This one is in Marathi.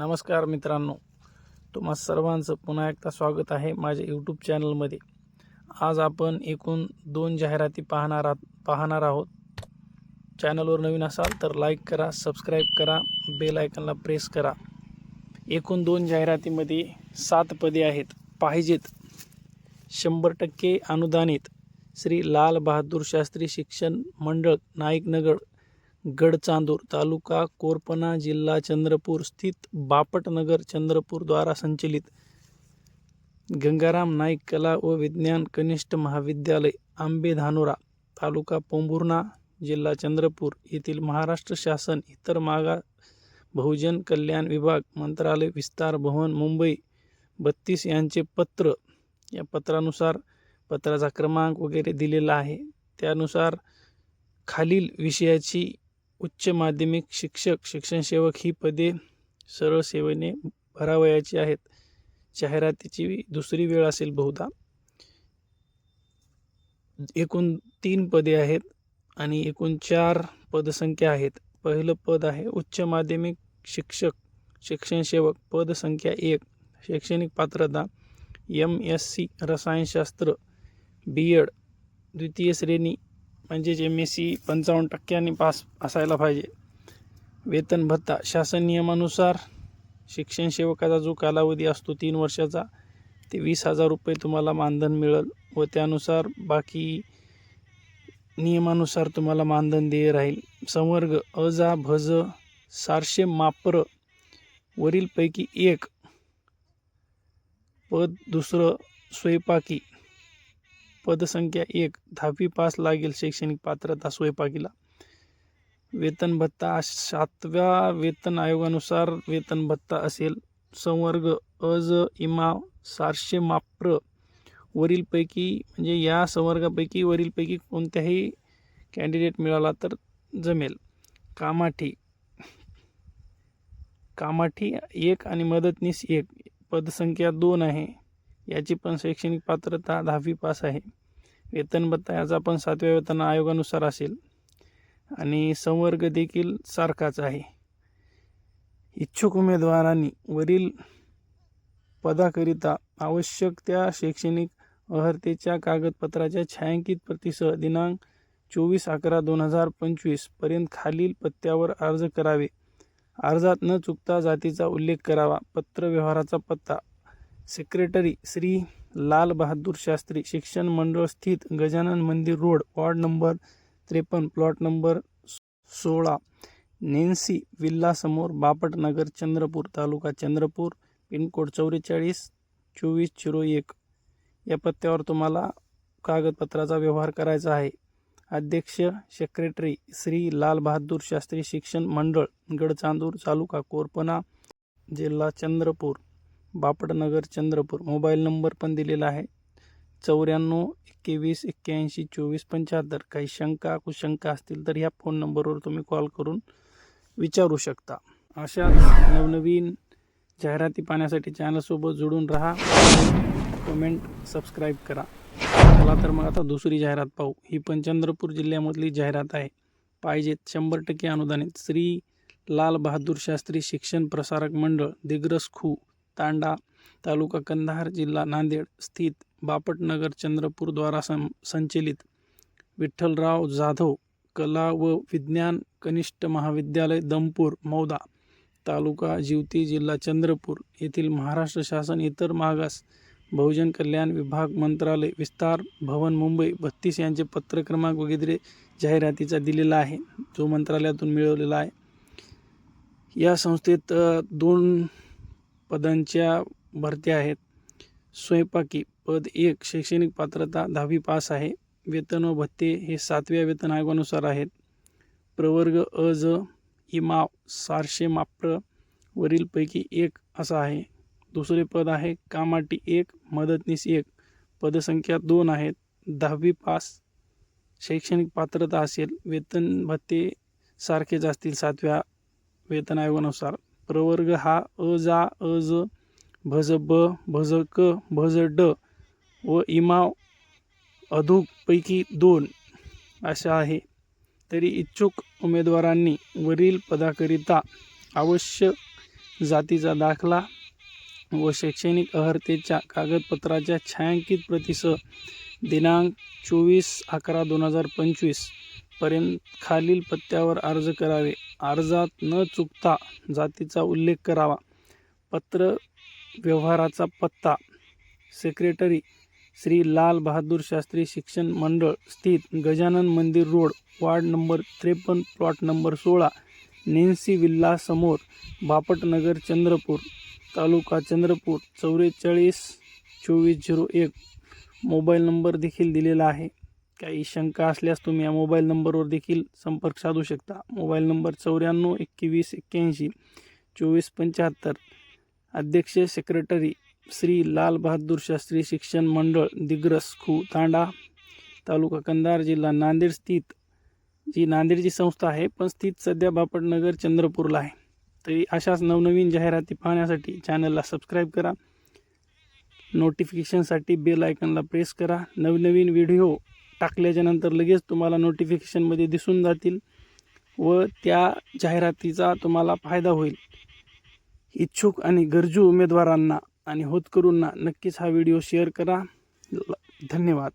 नमस्कार मित्रांनो. तुम्हा सर्वांचं पुन्हा एकदा स्वागत आहे माझ्या यूट्यूब चॅनलमध्ये आज आपण एकूण दोन जाहिराती पाहणार आहात पाहणार आहोत. चॅनलवर नवीन असाल तर लाईक करा सबस्क्राईब करा बेल आयकनला प्रेस करा. एकूण दोन जाहिरातीमध्ये सात पदे आहेत. पाहिजेत. शंभर टक्के अनुदानित श्री लाल बहादूर शास्त्री शिक्षण मंडळ नाईकनगर गडचांदूर तालुका कोरपना जिल्हा चंद्रपूर स्थित बापटनगर चंद्रपूर द्वारा संचलित. गंगाराम नाईक कला व विज्ञान कनिष्ठ महाविद्यालय आंबेधानोरा तालुका पोंभुर्णा जिल्हा चंद्रपूर येथील महाराष्ट्र शासन इतर मागा बहुजन कल्याण विभाग मंत्रालय विस्तार भवन मुंबई बत्तीस यांचे पत्र. या पत्रानुसार पत्राचा क्रमांक वगैरे दिलेला आहे. त्यानुसार खालील विषयाची उच्च माध्यमिक शिक्षक शिक्षणसेवक ही पदे सरळ सेवेने भरावयाची आहेत. जाहिरातीची दुसरी वेळ असेल बहुधा. एकूण तीन पदे आहेत आणि एकूण चार पदसंख्या आहेत. पहिलं पद आहे उच्च माध्यमिक शिक्षक शिक्षणसेवक. पदसंख्या एक शैक्षणिक पात्रता एम एस सी रसायनशास्त्र बी एड द्वितीय श्रेणी म्हणजेच एम एस सी पंचावन्न टक्क्यांनी पास असायला पाहिजे. वेतन भत्ता शासन नियमानुसार शिक्षण सेवकाचा जो कालावधी असतो तीन वर्षाचा ते वीस हजार रुपये तुम्हाला मानधन मिळेल व त्यानुसार बाकी नियमानुसार तुम्हाला मानधन देय राहील. संवर्ग अजा भज सारशे माप्र वरीलपैकी एक पद दुसरं स्वयंपाकी पदसंख्या एक दहावी पास लागेल शैक्षणिक पात्रता स्वयंपाकीला. वेतन भत्ता सातव्या वेतन आयोगानुसार वेतन भत्ता असेल. संवर्ग अज इमा सारशे माप्र. वरीलपैकी म्हणजे या संवर्गापैकी वरीलपैकी कोणत्याही कॅन्डिडेट मिळाला तर जमेल. कामाठी. कामाठी एक आणि मदतनीस एक. पदसंख्या दोन आहे. याची पण शैक्षणिक पात्रता दहावी पास आहे. वेतन भत्ता याचा पण सातव्या वेतन आयोगानुसार असेल. आणि संवर्ग देखील सारखाच आहे. इच्छुक उमेदवारांनी वरील पदाकरिता आवश्यक त्या शैक्षणिक अर्हतेच्या कागदपत्राच्या छायांकित प्रतिसह दिनांक चोवीस अकरा दोन हजार पंचवीसपर्यंत खालील पत्त्यावर अर्ज करावे. अर्जात न चुकता जातीचा उल्लेख करावा. पत्रव्यवहाराचा पत्ता सेक्रेटरी श्री लाल बहादूर शास्त्री शिक्षण मंडळ स्थित Gajanan Mandir road ward number त्रेपन्न प्लॉट नंबर सोळा नेन्सी विल्लासमोर बापटनगर चंद्रपूर तालुका चंद्रपूर पिनकोड चौवेचाळीस चोवीस झिरो एक. या पत्त्यावर तुम्हाला कागदपत्राचा व्यवहार करायचा आहे. अध्यक्ष सेक्रेटरी श्री लाल बहादूर शास्त्री शिक्षण मंडळ गडचांदूर तालुका कोरपना जिल्हा चंद्रपूर. बापटनगर चंद्रपूर. मोबाईल नंबर पण दिलेला आहे. चौऱ्याण्णव एकवीस एक्क्याऐंशी चोवीस पंच्याहत्तर. काही शंका कुशंका असतील तर ह्या फोन नंबरवर तुम्ही कॉल करून विचारू शकता. अशा नवनवीन जाहिराती पाहण्यासाठी चॅनलसोबत जोडून राहा. कमेंट सबस्क्राईब करा. चला तर मग आता दुसरी जाहिरात पाहू. ही पण चंद्रपूर जिल्ह्यामधली जाहिरात आहे. पाहिजेत शंभर टक्के अनुदानित श्री लाल बहादूर शास्त्री शिक्षण प्रसारक मंडळ दिग्रस खू. तांडा तालुका कंधार जिल्हा नांदेड स्थित बापटनगर चंद्रपूर द्वारा सं संचलित. विठ्ठलराव जाधव कला व विज्ञान कनिष्ठ महाविद्यालय दमपूर मौदा तालुका जिवती जिल्हा चंद्रपूर येथील महाराष्ट्र शासन इतर मागास बहुजन कल्याण विभाग मंत्रालय विस्तार भवन मुंबई बत्तीस यांचे पत्र क्रमांक वगैरे जाहिरातीचा दिलेला आहे. जो मंत्रालयातून मिळवलेला आहे. या संस्थेत दोन पदांच्या भरत्या आहेत. स्वयंपाकी पद एक शैक्षणिक पात्रता दहावी पास आहे. वेतन व भत्ते हे सातव्या वेतन आयोगानुसार आहेत. प्रवर्ग अ ज इमाव सारशे माप्र वरीलपैकी एक असा आहे. दुसरे पद आहे कामाटी एक मदतनीस एक. पदसंख्या दोन आहेत. दहावी पास शैक्षणिक पात्रता असेल वेतन भत्ते सारखेच असतील सातव्या वेतन आयोगानुसार. प्रवर्ग हा अ जा अ ज भज ब भज क भज ड व इमाव अधूकपैकी दोन अशा आहे. तरी इच्छुक उमेदवारांनी वरील पदाकरिता आवश्यक जातीचा दाखला व शैक्षणिक अर्हतेच्या कागदपत्राच्या छायांकित प्रतीसह दिनांक चोवीस अकरा दोन हजार पंचवीस पर्यंत खालील पत्त्यावर अर्ज करावे. अर्जात न चुकता जातीचा उल्लेख करावा. पत्र व्यवहाराचा पत्ता. सेक्रेटरी श्री लाल बहादूर शास्त्री शिक्षण मंडळ स्थित गजानन मंदिर रोड वार्ड नंबर त्रेपन्न प्लॉट नंबर सोळा नेन्सी विल्ला समोर बापटनगर चंद्रपूर तालुका चंद्रपूर चौवेचाळीस चोवीस झिरो एक. मोबाईल नंबर देखील दिलेला आहे. काही शंका असल्यास तुम्ही या मोबाईल नंबरवर देखील संपर्क साधू शकता. मोबाईल नंबर चौऱ्याण्णव एकवीस एक्क्याऐंशी चोवीस पंच्याहत्तर. अध्यक्ष सेक्रेटरी श्री लाल बहादूर शास्त्री शिक्षण मंडळ दिग्रस खू तांडा तालुका कंधार जिल्हा नांदेड स्थित जी नांदेडची संस्था आहे पण स्थित सध्या बापटनगर चंद्रपूरला आहे. तरी अशाच नवनवीन जाहिराती पाहण्यासाठी चॅनलला सबस्क्राईब करा. नोटिफिकेशनसाठी बेल आयकनला प्रेस करा. नवनवीन व्हिडिओ टाकल्याच्या नंतर लगेच तुम्हाला नोटिफिकेशनमध्ये दिसून जातील व त्या जाहिरातीचा तुम्हाला फायदा होईल. इच्छुक आणि गरजू उमेदवारांना आणि होतकरूंना नक्कीच हा व्हिडिओ शेअर करा. धन्यवाद.